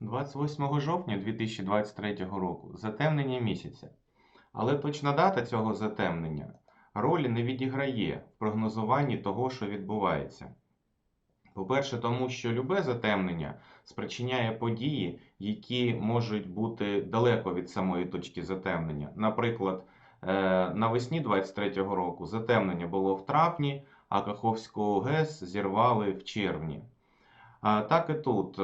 28 жовтня 2023 року затемнення місяця. Але точна дата цього затемнення ролі не відіграє в прогнозуванні того, що відбувається. По-перше, тому що любе затемнення спричиняє події, які можуть бути далеко від самої точки затемнення. Наприклад, е, навесні 23-го року затемнення було в травні, а Каховську ГЕС зірвали в червні. Так і тут.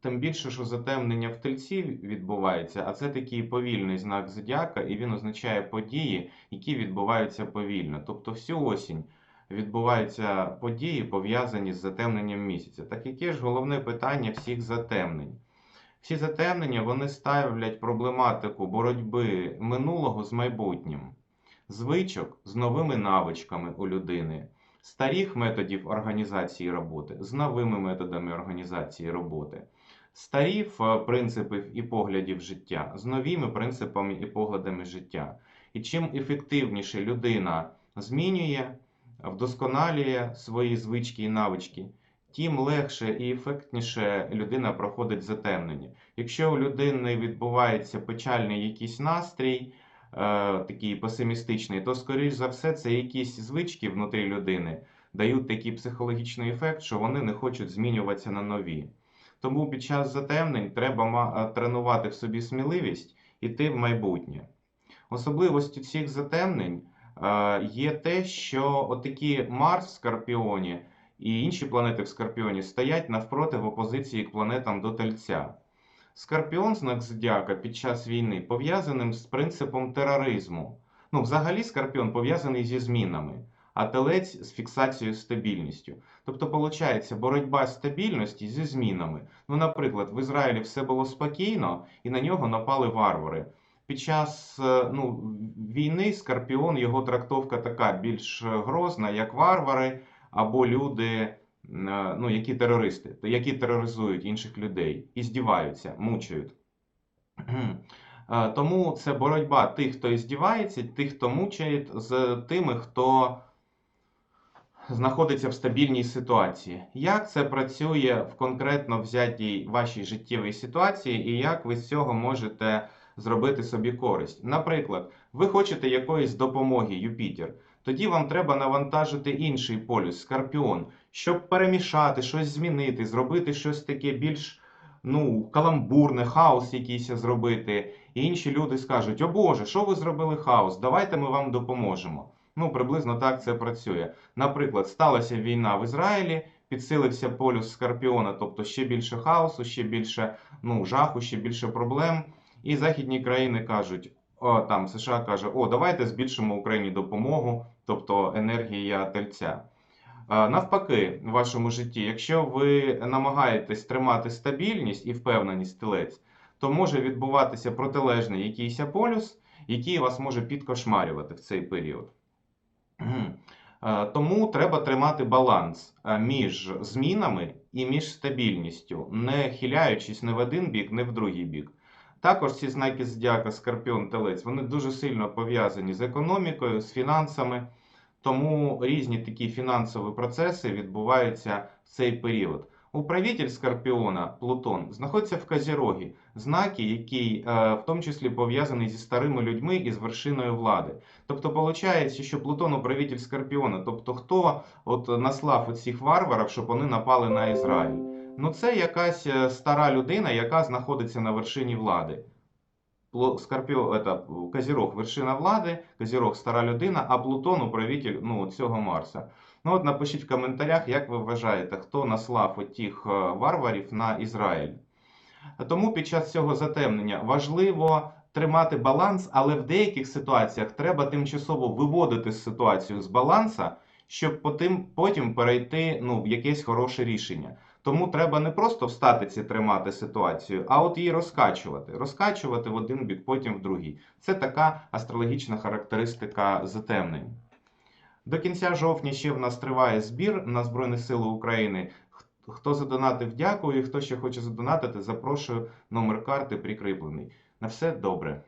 Тим більше, що затемнення в тельці відбувається, а це такий повільний знак зодіака, і він означає події, які відбуваються повільно. Тобто всю осінь відбуваються події, пов'язані з затемненням місяця. Так яке ж головне питання всіх затемнень? Всі затемнення вони ставлять проблематику боротьби минулого з майбутнім, звичок з новими навичками у людини, старих методів організації роботи з новими методами організації роботи, старів е, принципів і поглядів життя з новими принципами і поглядами життя. І чим ефективніше людина змінює, вдосконалює свої звички і навички, тим легше і ефектніше людина проходить затемнення. Якщо у людини відбувається печальний якийсь настрій, е, такий песимістичний, то, скоріш за все, це якісь звички внутрі людини дають такий психологічний ефект, що вони не хочуть змінюватися на нові. Тому під час затемнень треба е, тренувати в собі сміливість іти в майбутнє. Особливостю цих затемнень е, є те, що отакі Марс в Скорпіоні і інші планети в Скорпіоні стоять навпроти в опозиції к планетам до Тельця. Скорпіон, знак зодіака під час війни, пов'язаним з принципом тероризму. Ну, взагалі, Скорпіон пов'язаний зі змінами, а телець з фіксацією стабільністю. Тобто, виходить, боротьба стабільності зі змінами. Ну, наприклад, в Ізраїлі все було спокійно, і на нього напали варвари. Під час е, ну, війни Скорпіон, його трактовка така більш грозна, як варвари або люди, е, ну, які терористи, які тероризують інших людей і здіваються, мучають. Е, Тому це боротьба тих, хто іздівається, тих, хто мучає, з тими, хто знаходиться в стабільній ситуації. Як це працює в конкретно взятій вашій життєвій ситуації, і як ви з цього можете зробити собі користь? Наприклад, ви хочете якоїсь допомоги, Юпітер. Тоді вам треба навантажити інший полюс, Скорпіон, щоб перемішати, щось змінити, зробити щось таке більш ну, каламбурне, хаос якийсь зробити. І інші люди скажуть: О Боже, що ви зробили хаос? Давайте ми вам допоможемо. Ну, приблизно так це працює. Наприклад, сталася війна в Ізраїлі, підсилився полюс Скорпіона, тобто ще більше хаосу, ще більше ну, жаху, ще більше проблем. І західні країни кажуть: о, там США каже, о, давайте збільшимо Україні допомогу, тобто енергія тельця. Е, Навпаки, в вашому житті, якщо ви намагаєтесь тримати стабільність і впевненість телець, то може відбуватися протилежний якийсь полюс, який вас може підкошмарювати в цей період. Е, Тому треба тримати баланс е, між змінами і між стабільністю, не хиляючись не в один бік, не в другий бік. Також ці знаки зодіака Скорпіон Телець вони дуже сильно пов'язані з економікою, з фінансами. Тому різні такі фінансові процеси відбуваються в цей період. Управитель Скорпіона Плутон знаходиться в Козірогі, знаки, який е, в тому числі пов'язаний зі старими людьми і з вершиною влади. Тобто, виходить, що Плутон управитель Скорпіона, тобто хто от наслав оцих варварів, щоб вони напали на Ізраїль. Ну це якась е, стара людина, яка знаходиться на вершині влади. Скорпіо, это, Козірог вершина влади, Козірог стара людина, а Плутон управитель ну, цього Марса. Ну от напишіть в коментарях, як ви вважаєте, хто наслав отих е, варварів на Ізраїль. Тому під час цього затемнення важливо тримати баланс, але в деяких ситуаціях треба тимчасово виводити ситуацію з баланса, щоб потім, потім перейти ну, в якесь хороше рішення. Тому треба не просто в статиці тримати ситуацію, а от її розкачувати. Розкачувати в один бік, потім в другий. Це така астрологічна характеристика затемнень. До кінця жовтня ще в нас триває збір на Збройні Сили України. Хто задонатив, дякую. Хто ще хоче задонатити, запрошую. Номер карти прикріплений. На все добре.